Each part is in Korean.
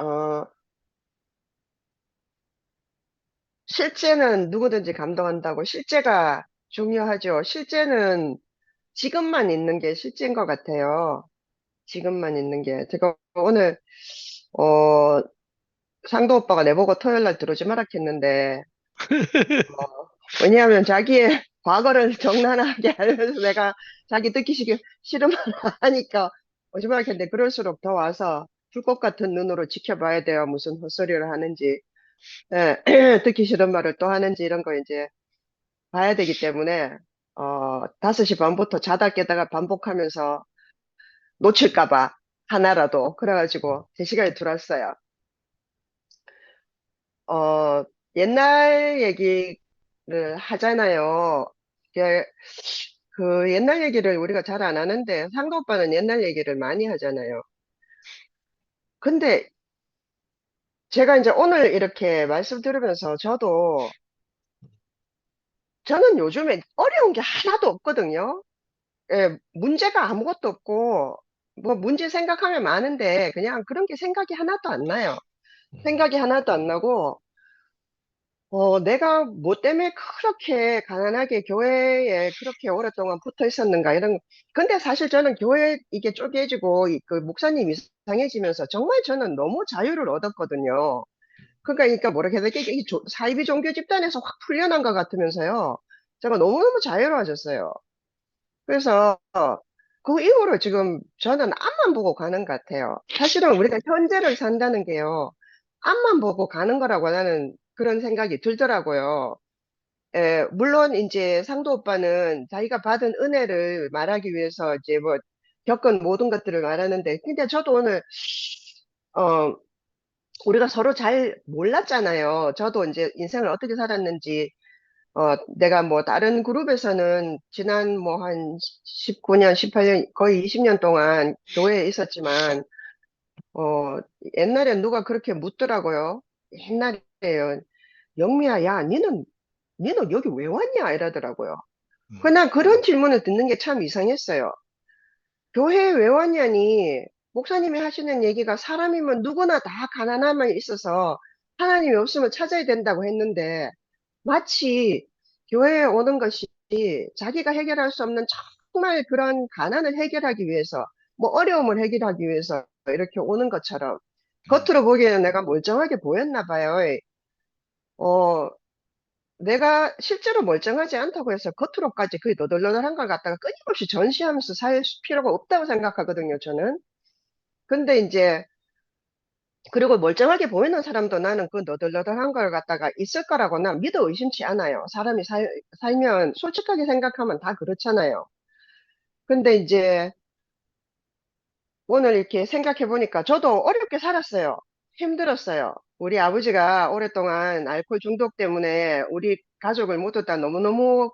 어, 실제는 누구든지 감동한다고 실제가 중요하죠. 실제는 지금만 있는 게 실제인 것 같아요. 지금만 있는 게. 제가 오늘, 어, 상도 오빠가 내보고 토요일 날 들어오지 마라 했는데, 왜냐하면 자기의 과거를 적나라하게 알면서 내가 자기 듣기 싫- 싫으면 하니까 오지 마라 했는데, 그럴수록 더 와서 불꽃 같은 눈으로 지켜봐야 돼요. 무슨 헛소리를 하는지. 예, 듣기 싫은 말을 또 하는지 이런 거 이제 봐야 되기 때문에, 어, 5시 반부터 자다 깨다가 반복하면서 놓칠까봐 하나라도. 그래가지고 제 시간에 들어왔어요. 어, 옛날 얘기를 하잖아요. 그, 그 옛날 얘기를 우리가 잘 안 하는데, 상도 오빠는 옛날 얘기를 많이 하잖아요. 근데 제가 이제 오늘 이렇게 말씀 들으면서 저도, 저는 요즘에 어려운 게 하나도 없거든요. 예, 문제가 아무것도 없고, 뭐 문제 생각하면 많은데, 그냥 그런 게 생각이 하나도 안 나요. 생각이 하나도 안 나고, 어, 내가 뭐 때문에 그렇게 가난하게 교회에 그렇게 오랫동안 붙어 있었는가, 이런, 근데 사실 저는 교회 이게 쪼개지고, 이- 그 목사님이 이상해지면서 정말 저는 너무 자유를 얻었거든요. 그러니까, 그러니까 뭐라 해야 되게, 이 조- 사이비 종교 집단에서 확 풀려난 것 같으면서요. 제가 너무너무 자유로워졌어요. 그래서, 그 이후로 지금 저는 앞만 보고 가는 것 같아요. 사실은 우리가 현재를 산다는 게요. 앞만 보고 가는 거라고 나는 그런 생각이 들더라고요. 예, 물론 이제 상도 오빠는 자기가 받은 은혜를 말하기 위해서 이제 뭐 겪은 모든 것들을 말하는데, 근데 저도 오늘, 어, 우리가 서로 잘 몰랐잖아요. 저도 이제 인생을 어떻게 살았는지, 어, 내가 뭐 다른 그룹에서는 지난 뭐 한 19년, 18년, 거의 20년 동안 교회에 있었지만, 어, 옛날에 누가 그렇게 묻더라고요. 옛날에요. 영미야, 야, 니는, 니는 여기 왜 왔냐? 이러더라고요. 음, 그냥 그런 질문을 듣는 게 참 이상했어요. 교회에 왜 왔냐니, 목사님이 하시는 얘기가 사람이면 누구나 다 가난함에 있어서 하나님이 없으면 찾아야 된다고 했는데, 마치 교회에 오는 것이 자기가 해결할 수 없는 정말 그런 가난을 해결하기 위해서, 뭐 어려움을 해결하기 위해서 이렇게 오는 것처럼, 음, 겉으로 보기에는 내가 멀쩡하게 보였나 봐요. 어, 내가 실제로 멀쩡하지 않다고 해서 겉으로까지 그게 너덜너덜한 걸 갖다가 끊임없이 전시하면서 살 필요가 없다고 생각하거든요, 저는. 근데 이제, 그리고 멀쩡하게 보이는 사람도 나는 그 너덜너덜한 걸 갖다가 있을 거라고 난 믿어 의심치 않아요. 사람이 살, 살면 솔직하게 생각하면 다 그렇잖아요. 근데 이제 오늘 이렇게 생각해 보니까 저도 어렵게 살았어요. 힘들었어요. 우리 아버지가 오랫동안 알코올 중독 때문에 우리 가족을 모두 다 너무너무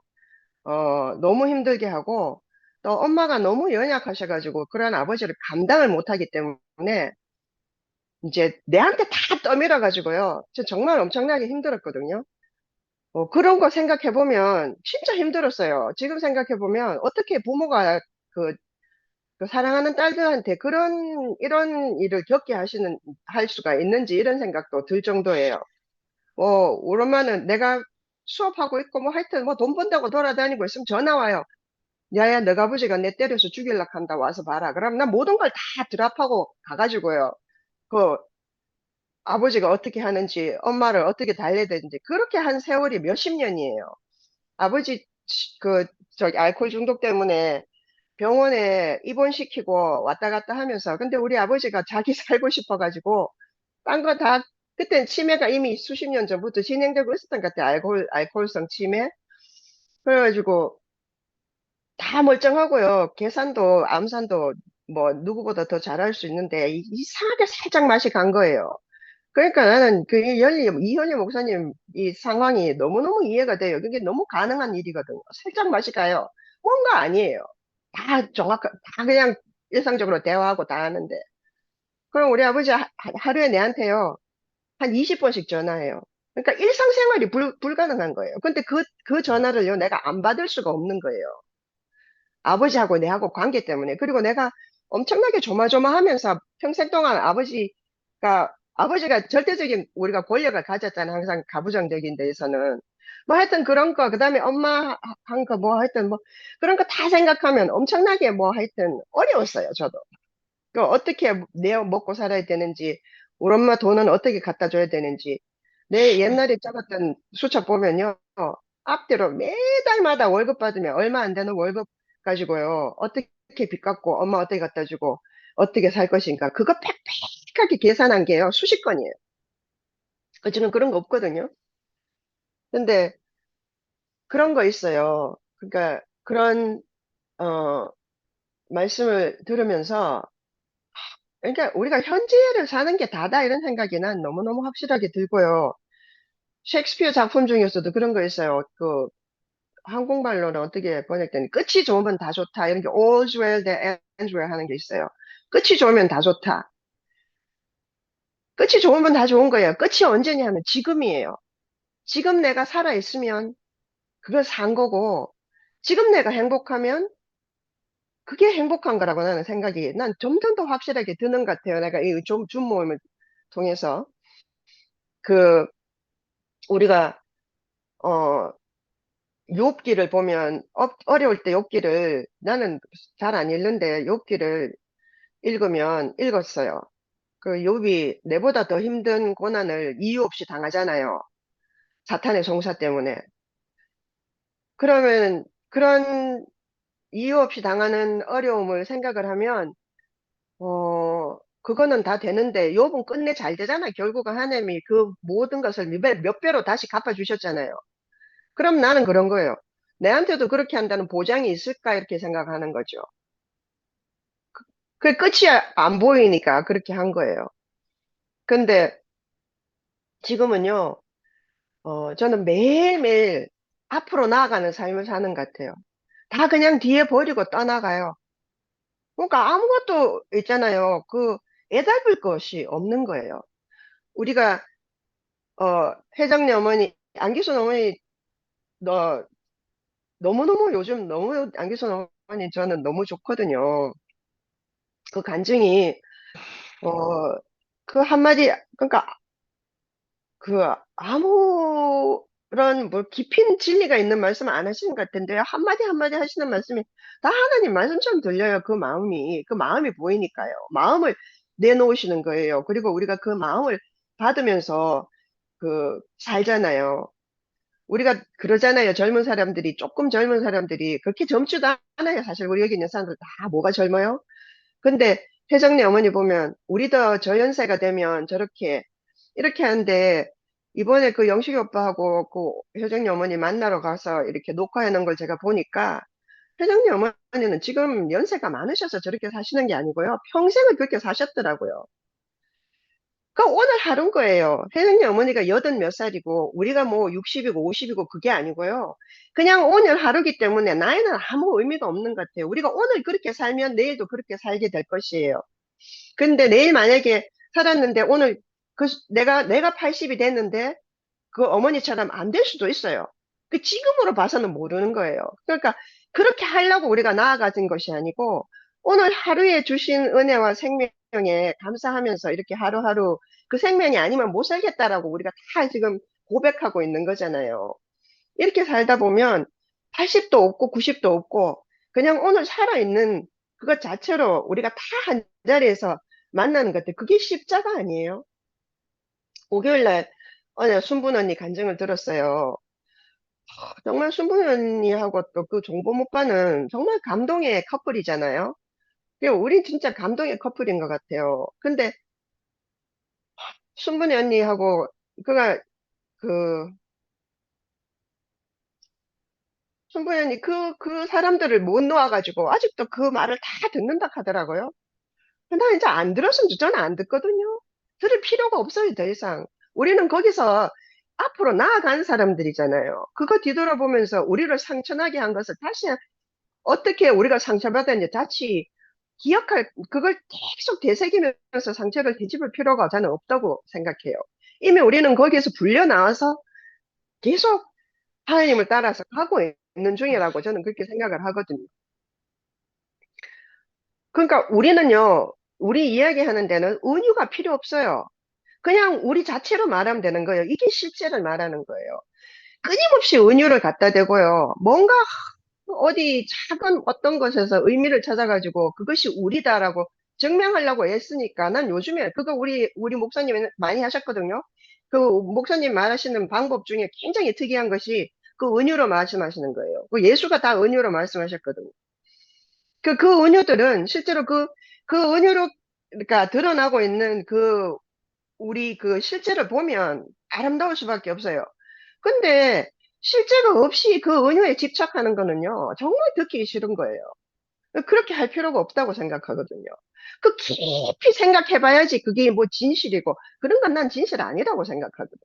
어, 너무 힘들게 하고, 또 엄마가 너무 연약하셔가지고, 그런 아버지를 감당을 못하기 때문에, 이제 내한테 다 떠밀어가지고요. 저 정말 엄청나게 힘들었거든요. 어, 그런 거 생각해보면, 진짜 힘들었어요. 지금 생각해보면, 어떻게 부모가 그, 그 사랑하는 딸들한테 그런, 이런 일을 겪게 하시는, 할 수가 있는지, 이런 생각도 들 정도예요. 뭐, 엄마는 내가 수업하고 있고, 뭐 하여튼 뭐 돈 번다고 돌아다니고 있으면 전화 와요. 야야, 너가 아버지가 내 때려서 죽일락 한다. 와서 봐라. 그럼 난 모든 걸 다 드랍하고 가가지고요. 그 아버지가 어떻게 하는지, 엄마를 어떻게 달래야 되는지, 그렇게 한 세월이 몇십 년이에요. 아버지, 그, 저기, 알코올 중독 때문에 병원에 입원시키고 왔다 갔다 하면서, 근데 우리 아버지가 자기 살고 싶어가지고, 딴 거 다, 그땐 치매가 이미 수십 년 전부터 진행되고 있었던 것 같아요. 알코올, 알코올성 치매. 그래가지고, 다 멀쩡하고요. 계산도, 암산도 뭐 누구보다 더 잘할 수 있는데 이- 이상하게 살짝 맛이 간 거예요. 그러니까 나는 그 연리, 이현리 목사님 이 상황이 너무너무 이해가 돼요. 그게 너무 가능한 일이거든요. 살짝 맛이 가요. 뭔가 아니에요. 다 정확한, 다 그냥 일상적으로 대화하고 다 하는데. 그럼 우리 아버지 하, 하루에 내한테요. 한 20번씩 전화해요. 그러니까 일상생활이 불, 불가능한 거예요. 근데 그, 그 전화를요, 내가 안 받을 수가 없는 거예요. 아버지하고 내하고 관계 때문에. 그리고 내가 엄청나게 조마조마하면서 평생 동안 아버지가 아버지가 절대적인 우리가 권력을 가졌잖아. 항상 가부장적인 데에서는. 뭐 하여튼 그런 거, 그 다음에 엄마 한 거 뭐 하여튼 뭐 그런 거 다 생각하면 엄청나게 뭐 하여튼 어려웠어요. 저도. 그 어떻게 내 먹고 살아야 되는지, 우리 엄마 돈은 어떻게 갖다 줘야 되는지. 내 옛날에 적었던 수첩 보면요. 앞뒤로 매달마다 월급 받으면 얼마 안 되는 월급 가지고요. 어떻게 빚 갚고 엄마 어떻게 갖다 주고 어떻게 살 것인가. 그거 빽빽하게 계산한 게요. 수십 건이에요. 저는 그런 거 없거든요. 근데 그런 거 있어요. 그러니까 그런 어 말씀을 들으면서 그러니까 우리가 현재를 사는 게 다다 이런 생각이 난 너무너무 확실하게 들고요. 셰익스피어 작품 중에서도 그런 거 있어요. 그 한국말로는 어떻게 번역되니 끝이 좋으면 다 좋다 이런 게 all's well that ends well 하는 게 있어요. 끝이 좋으면 다 좋다. 끝이 좋으면 다 좋은 거예요. 끝이 언제냐 하면 지금이에요. 지금 내가 살아있으면 그걸 산 거고 지금 내가 행복하면 그게 행복한 거라고 나는 생각이 난 점점 더 확실하게 드는 것 같아요. 내가 이좀줌 모임을 통해서 그 우리가 어 욥기를 보면 어, 어려울 때 욥기를 나는 잘 안 읽는데 욥기를 읽으면 읽었어요. 그 욥이 내보다 더 힘든 고난을 이유 없이 당하잖아요. 사탄의 송사 때문에. 그러면 그런 이유 없이 당하는 어려움을 생각을 하면 어 그거는 다 되는데 욥은 끝내 잘 되잖아요. 결국은 하나님이 그 모든 것을 몇, 몇 배로 다시 갚아주셨잖아요. 그럼 나는 그런 거예요. 내한테도 그렇게 한다는 보장이 있을까 이렇게 생각하는 거죠. 그, 그 끝이 안 보이니까 그렇게 한 거예요. 근데 지금은요, 어, 저는 매일매일 앞으로 나아가는 삶을 사는 것 같아요. 다 그냥 뒤에 버리고 떠나가요. 그러니까 아무것도 있잖아요. 그 애달플 것이 없는 거예요. 우리가 어, 회장님 어머니, 안기순 어머니 너 너무너무 요즘 너무 안기순 어머니 저는 너무 좋거든요. 그 간증이 어, 그 한마디 그러니까 그 아무런 뭐 깊은 진리가 있는 말씀 안 하시는 것 같은데 한마디 한마디 하시는 말씀이 다 하나님 말씀처럼 들려요. 그 마음이 그 마음이 보이니까요. 마음을 내놓으시는 거예요. 그리고 우리가 그 마음을 받으면서 그 살잖아요. 우리가 그러잖아요. 젊은 사람들이 조금 젊은 사람들이 그렇게 젊지도 않아요. 사실 우리 여기 있는 사람들 다 뭐가 젊어요? 근데 회장님 어머니 보면 우리도 저 연세가 되면 저렇게 이렇게 하는데 이번에 그 영식이 오빠하고 그 회장님 어머니 만나러 가서 이렇게 녹화해 놓은 걸 제가 보니까 회장님 어머니는 지금 연세가 많으셔서 저렇게 사시는 게 아니고요. 평생을 그렇게 사셨더라고요. 그 오늘 하루인 거예요. 회장님 어머니가 여든 몇 살이고 우리가 뭐 60이고 50이고 그게 아니고요. 그냥 오늘 하루기 때문에 나이는 아무 의미가 없는 것 같아요. 우리가 오늘 그렇게 살면 내일도 그렇게 살게 될 것이에요. 근데 내일 만약에 살았는데 오늘 그 내가 내가 80이 됐는데 그 어머니처럼 안 될 수도 있어요. 그 지금으로 봐서는 모르는 거예요. 그러니까 그렇게 하려고 우리가 나아가진 것이 아니고 오늘 하루에 주신 은혜와 생명에 감사하면서 이렇게 하루하루 그 생명이 아니면 못 살겠다라고 우리가 다 지금 고백하고 있는 거잖아요. 이렇게 살다 보면 80도 없고 90도 없고 그냥 오늘 살아있는 그것 자체로 우리가 다 한 자리에서 만나는 것들 그게 십자가 아니에요? 5개월날 어제 순분 언니 간증을 들었어요. 정말 순분 언니하고 또 그 종범 오빠는 정말 감동의 커플이잖아요. 우리 진짜 감동의 커플인 것 같아요. 근데 순분 언니하고 그가 그 순분 언니 그, 그 사람들을 못 놓아가지고 아직도 그 말을 다 듣는다 하더라고요. 근데 이제 안 들었으면 저는 안 듣거든요. 들을 필요가 없어요, 더 이상. 우리는 거기서 앞으로 나아간 사람들이잖아요. 그거 뒤돌아보면서 우리를 상처나게 한 것을 다시 어떻게 우리가 상처받았는지 다시 기억할, 그걸 계속 되새기면서 상처를 되짚을 필요가 저는 없다고 생각해요. 이미 우리는 거기에서 불려 나와서 계속 하나님을 따라서 가고 있는 중이라고 저는 그렇게 생각을 하거든요. 그러니까 우리는요, 우리 이야기하는 데는 은유가 필요 없어요. 그냥 우리 자체로 말하면 되는 거예요. 이게 실제를 말하는 거예요. 끊임없이 은유를 갖다 대고요. 뭔가 어디 작은 어떤 것에서 의미를 찾아가지고 그것이 우리다라고 증명하려고 애쓰니까 난 요즘에 그거 우리 우리 목사님이 많이 하셨거든요. 그 목사님 말하시는 방법 중에 굉장히 특이한 것이 그 은유로 말씀하시는 거예요. 그 예수가 다 은유로 말씀하셨거든요. 그, 그 은유들은 실제로 그, 그 은유로, 그러니까 드러나고 있는 그, 우리 그 실제를 보면 아름다울 수밖에 없어요. 근데 실제가 없이 그 은유에 집착하는 거는요, 정말 듣기 싫은 거예요. 그렇게 할 필요가 없다고 생각하거든요. 그 깊이 생각해봐야지 그게 뭐 진실이고, 그런 건 난 진실 아니라고 생각하거든.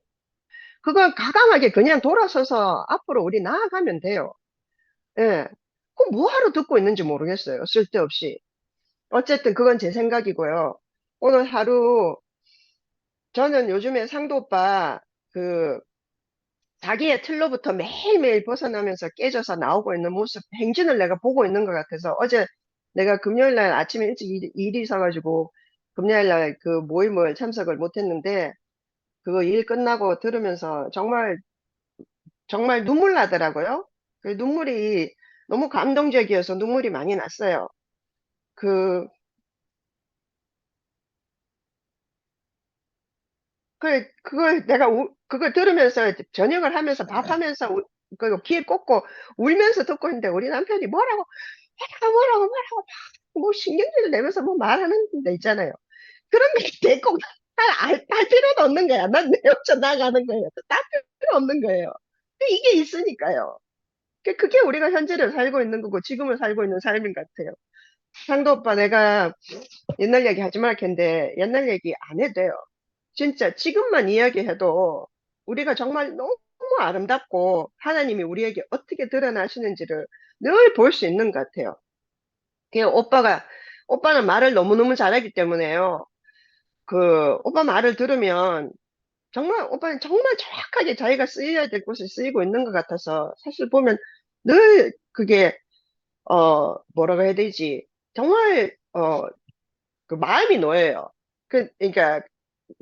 그걸 가감하게 그냥 돌아서서 앞으로 우리 나아가면 돼요. 예. 그 뭐하러 듣고 있는지 모르겠어요. 쓸데없이. 어쨌든 그건 제 생각이고요. 오늘 하루 저는 요즘에 상도 오빠 그 자기의 틀로부터 매일매일 벗어나면서 깨져서 나오고 있는 모습, 행진을 내가 보고 있는 것 같아서 어제 내가 금요일 날 아침에 일찍 일, 일이 있어가지고 금요일 날 그 모임을 참석을 못했는데 그거 일 끝나고 들으면서 정말 정말 눈물 나더라고요. 그 눈물이 너무 감동적이어서 눈물이 많이 났어요. 그, 그, 그걸 내가 우, 그걸 들으면서 저녁을 하면서 밥하면서 우- 그 귀에 꽂고 울면서 듣고 있는데 우리 남편이 뭐라고, 뭐라고, 뭐라고, 뭐라고, 막 뭐 신경질을 내면서 뭐 말하는 데 있잖아요. 그런 게 대꼭 할, 필요도 없는 거야. 난 내 혼자 나가는 거예요. 딸 필요 없는 거예요. 이게 있으니까요. 그- 그게 우리가 현재를 살고 있는 거고 지금을 살고 있는 삶인 것 같아요. 상도 오빠 내가 옛날 얘기 하지 말 텐데 옛날 얘기 안 해도 돼요. 진짜 지금만 이야기해도 우리가 정말 너무 아름답고 하나님이 우리에게 어떻게 드러나시는지를 늘 볼 수 있는 것 같아요. 그 오빠가 오빠는 말을 너무너무 잘하기 때문에요. 그 오빠 말을 들으면 정말 오빠는 정말 정확하게 자기가 쓰여야 될 곳에 쓰이고 있는 것 같아서 사실 보면 늘 그게 어 뭐라고 해야 되지? 정말 어 그 마음이 놓여요. 그 그러니까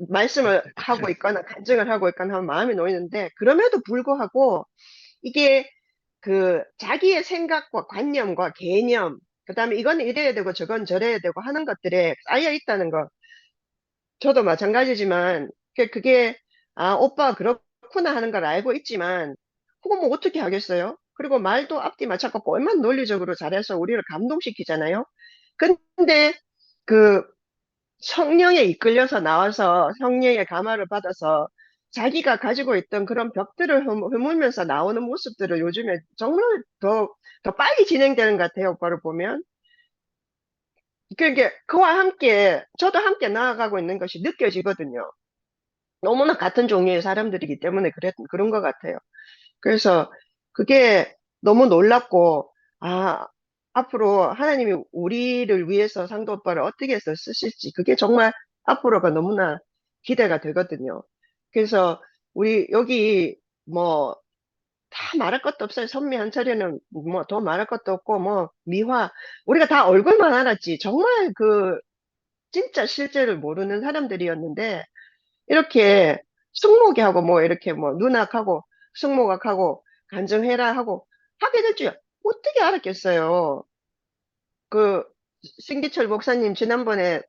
말씀을 하고 있거나 간증을 하고 있거나 하면 마음이 놓이는데 그럼에도 불구하고 이게 그 자기의 생각과 관념과 개념 그다음에 이건 이래야 되고 저건 저래야 되고 하는 것들에 쌓여 있다는 거 저도 마찬가지지만 그- 그게 아 오빠 그렇구나 하는 걸 알고 있지만 그거 뭐 어떻게 하겠어요? 그리고 말도 앞뒤 맞춰갖고 얼마나 논리적으로 잘해서 우리를 감동시키잖아요. 근데 그 성령에 이끌려서 나와서 성령의 감화를 받아서 자기가 가지고 있던 그런 벽들을 흠- 휘물면서 나오는 모습들을 요즘에 정말 더, 더 빨리 진행되는 것 같아요, 오빠를 보면. 그게, 그와 함께, 저도 함께 나아가고 있는 것이 느껴지거든요. 너무나 같은 종류의 사람들이기 때문에 그랬, 그런 것 같아요. 그래서 그게 너무 놀랍고, 아, 앞으로 하나님이 우리를 위해서 상도 오빠를 어떻게 해서 쓰실지, 그게 정말 앞으로가 너무나 기대가 되거든요. 그래서 우리 여기 뭐, 다 말할 것도 없어요. 선미 한철이는 뭐 더 말할 것도 없고, 뭐, 미화. 우리가 다 얼굴만 알았지. 정말 그, 진짜 실제를 모르는 사람들이었는데, 이렇게 승모기하고 뭐 이렇게 뭐 눈악하고 승모각하고 간증해라 하고 하게 될 줄 어떻게 알았겠어요. 그 신기철 목사님 지난번에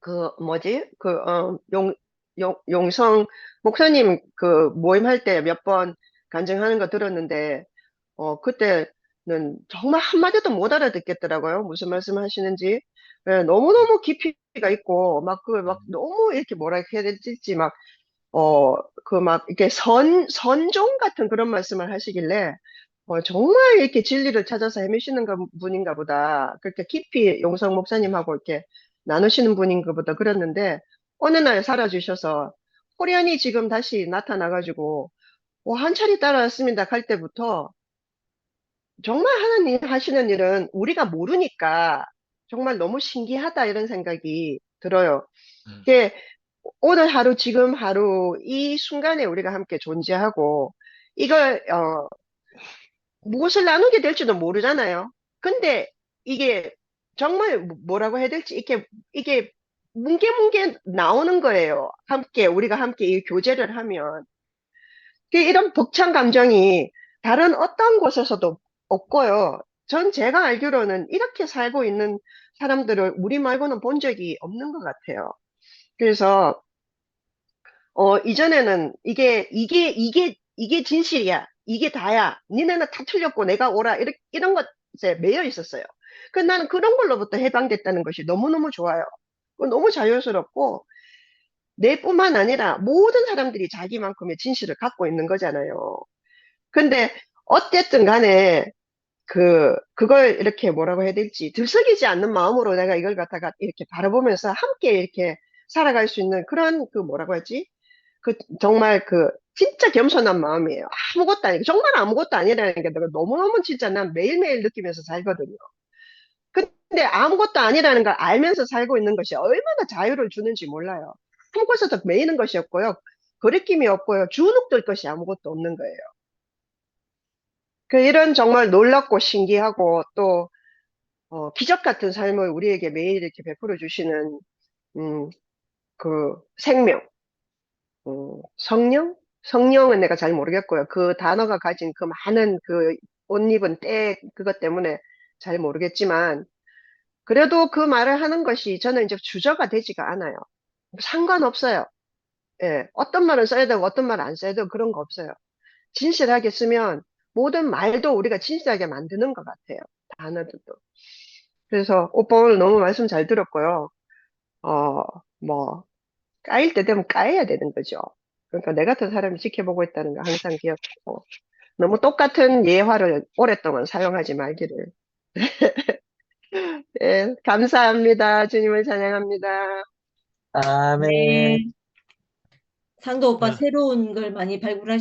그 뭐지 그 어 용 용, 용성 목사님 그 모임할 때 몇 번 간증하는 거 들었는데 어 그때는 정말 한마디도 못 알아듣겠더라고요. 무슨 말씀 하시는지. 예, 너무너무 깊이가 있고 막 그 막 너무 이렇게 뭐라 해야 될지 막 어, 그 막, 이렇게 선, 선종 같은 그런 말씀을 하시길래, 어, 정말 이렇게 진리를 찾아서 헤매시는 가- 분인가 보다. 그렇게 깊이 용성 목사님하고 이렇게 나누시는 분인가 보다 그랬는데, 어느 날 사라지셔서, 호련히 지금 다시 나타나가지고, 어, 한 차례 따라왔습니다. 갈 때부터, 정말 하나님 하시는 일은 우리가 모르니까, 정말 너무 신기하다, 이런 생각이 들어요. 음. 이게 오늘 하루, 지금 하루, 이 순간에 우리가 함께 존재하고, 이걸, 어, 무엇을 나누게 될지도 모르잖아요. 근데 이게 정말 뭐- 뭐라고 해야 될지, 이게, 이게 뭉게뭉게 나오는 거예요. 함께, 우리가 함께 이 교제를 하면. 그 이런 벅찬 감정이 다른 어떤 곳에서도 없고요. 전 제가 알기로는 이렇게 살고 있는 사람들을 우리 말고는 본 적이 없는 것 같아요. 그래서, 어, 이전에는 이게, 이게, 이게, 이게 진실이야. 이게 다야. 니네는 다 틀렸고 내가 오라. 이런, 이런 것에 매여 있었어요. 그 나는 그런 걸로부터 해방됐다는 것이 너무너무 좋아요. 너무 자유스럽고, 내뿐만 아니라 모든 사람들이 자기만큼의 진실을 갖고 있는 거잖아요. 근데 어쨌든 간에 그 그걸 이렇게 뭐라고 해야 될지 들썩이지 않는 마음으로 내가 이걸 갖다가 이렇게 바라보면서 함께 이렇게 살아갈 수 있는 그런 그 뭐라고 하지? 그 정말 그 진짜 겸손한 마음이에요. 아무것도 아니고 정말 아무것도 아니라는 게 내가 너무너무 진짜 난 매일매일 느끼면서 살거든요. 근데 아무것도 아니라는 걸 알면서 살고 있는 것이 얼마나 자유를 주는지 몰라요. 한 곳에서 매이는 것이 없고요. 거리낌이 없고요. 주눅들 것이 아무것도 없는 거예요. 그 이런 정말 놀랍고 신기하고 또 어, 기적 같은 삶을 우리에게 매일 이렇게 베풀어 주시는 음, 그 생명, 음, 성령? 성령은 내가 잘 모르겠고요. 그 단어가 가진 그 많은 그 옷 입은 때 그것 때문에 잘 모르겠지만 그래도 그 말을 하는 것이 저는 이제 주저가 되지가 않아요. 상관없어요. 예, 어떤 말은 써야 되고 어떤 말은 안 써야 되고 그런 거 없어요. 진실하게 쓰면 모든 말도 우리가 진실하게 만드는 것 같아요. 단어들도. 그래서 오빠 오늘 너무 말씀 잘 들었고요. 어, 뭐, 까일 때 되면 까야 되는 거죠. 그러니까 내 같은 사람이 지켜보고 있다는 거 항상 기억하고 너무 똑같은 예화를 오랫동안 사용하지 말기를. 예, 감사합니다. 주님을 찬양합니다. 아멘. 네. 상도 오빠 네. 새로운 걸 많이 발굴하시